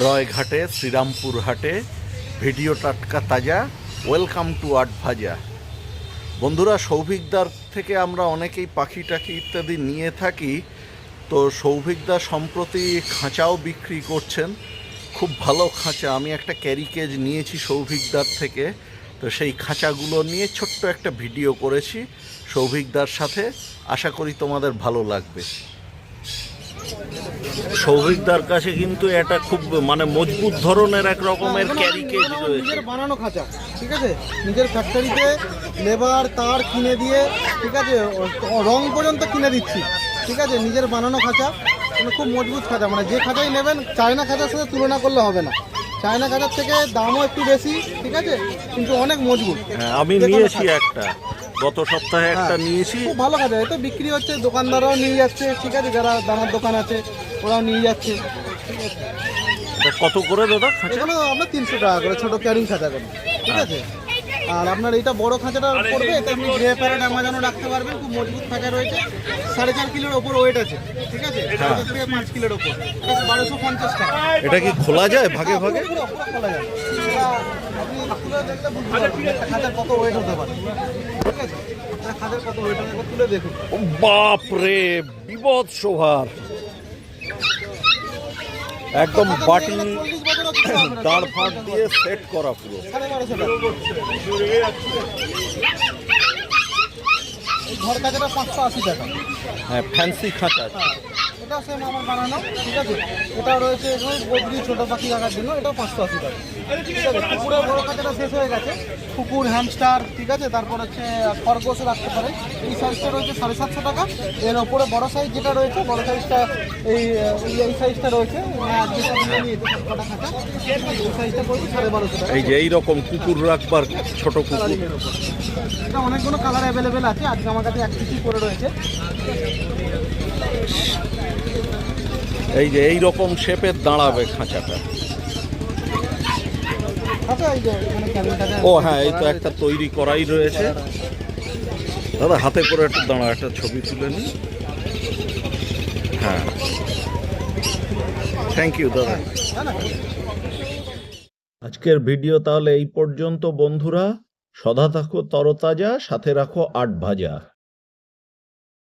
রয়ঘাটে শ্রীরামপুর হাটে ভিডিও টাটকা তাজা, ওয়েলকাম টু আট ভাজা। বন্ধুরা সৌভিকদার থেকে আমরা অনেকেই পাখি টাখি ইত্যাদি নিয়ে থাকি, তো সৌভিকদা সম্প্রতি খাঁচাও বিক্রি করছেন। খুব ভালো খাঁচা, আমি একটা ক্যারিকেজ নিয়েছি সৌভিকদার থেকে, তো সেই খাঁচাগুলো নিয়ে ছোট্ট একটা ভিডিও করেছি সৌভিকদার সাথে। আশা করি তোমাদের ভালো লাগবে। সৌভিকদার কাছে কিন্তু এটা খুব মানে মজবুত ধরনের এক রকমের ক্যারিকেজ রয়েছে। বানানো খাঁচা ঠিক আছে? নিজের ফ্যাক্টরিতে লেবার তার কিনে দিয়ে ঠিক আছে? রং পর্যন্ত কিনে দিচ্ছি ঠিক আছে? নিজের বানানো খাঁচা মানে খুব মজবুত খাঁচা। মানে যে খাঁচাই নেবেন চায়না খাঁচার সাথে তুলনা করলে হবে না। চায়না খাঁচার থেকে দামও একটু বেশি ঠিক আছে? কিন্তু অনেক মজবুত। হ্যাঁ, আমি নিয়েছি একটা। গত সপ্তাহে একটা হ্যাঁ। নিয়েছি। খুব ভালো হয়। তো বিক্রি হচ্ছে দোকানদাররাও নিয়ে যাচ্ছে। ঠিক আছে যারা দানার দোকান আছে ওরাও নিয়ে যাচ্ছে। এটা কত করে দাদা এগুলো আপনার তিনশো টাকা করে ছোটো ক্যারিং খাঁচা করে। ঠিক আছে? আর আপনার এইটা বড় খাঁচাটা পড়বে এটা আপনি গ্রে প্যারেট আমাজনও রাখতে পারবেন খুব মজবুত খাঁচা রয়েছে। সাড়ে চার কিলোর ওপর ওয়েট আছে ঠিক আছে? সাড়ে থেকে পাঁচ কিলোর ওপর। বারোশো পঞ্চাশ টাকা। এটা কি খোলা যায় ভাগে ভাগে? পুরো খোলা যায়। এটা আপনি তুলে দেখলে বুঝতে পারবেন একটা খাঁচার কত ওয়েট হতে পারে। ঠিক আছে? খাঁচার কত ওয়েট হতে তুলে দেখুন। ও বাপ রে বিপদ শোভার একদম বাটি দাঁড় ফাঁক দিয়ে সেট করা পুরো সাড়ে বারোশো টাকা এই ঘর কাজাটা পাঁচশো আশি টাকা। হ্যাঁ ফ্যান্সি খাঁচা এটা সেম আমার বানানো ঠিক আছে? এটা রয়েছে বদ্রি ছোট পাখি রাখার জন্য এটাও পাঁচশো আশি টাকা। ঠিক আছে কুকুরের বড় কাজাটা শেষ হয়ে গেছে। কুকুর হ্যামস্টার ঠিক আছে? তারপর হচ্ছে খরগোশ রাখতে পারে। এই সাইজটা রয়েছে সাড়ে সাতশো টাকা। এর ওপরে বড় সাইজ যেটা রয়েছে বড় সাইজটা এই এই সাইজটা রয়েছে। খাঁচা এই যে এইরকম কুকুর রাখবার ছোট কুকুর। এটা অনেকগুলো কালার অ্যাভেলেবেল আছে। আজকে আমার কাছে এক করে রয়েছে? এই যে এই রকম শেপের দাঁড়াবে খাঁচাটা। ও হ্যাঁ এই তো একটা তৈরি করাই রয়েছে। দাদা হাতে করে একটু দাঁড়া একটা ছবি তুলে নি হ্যাঁ। থ্যাংক ইউ দাদা। আজকের ভিডিও তাহলে এই পর্যন্ত বন্ধুরা। সদা থাকো তরতাজা সাথে রাখো আট ভাজা।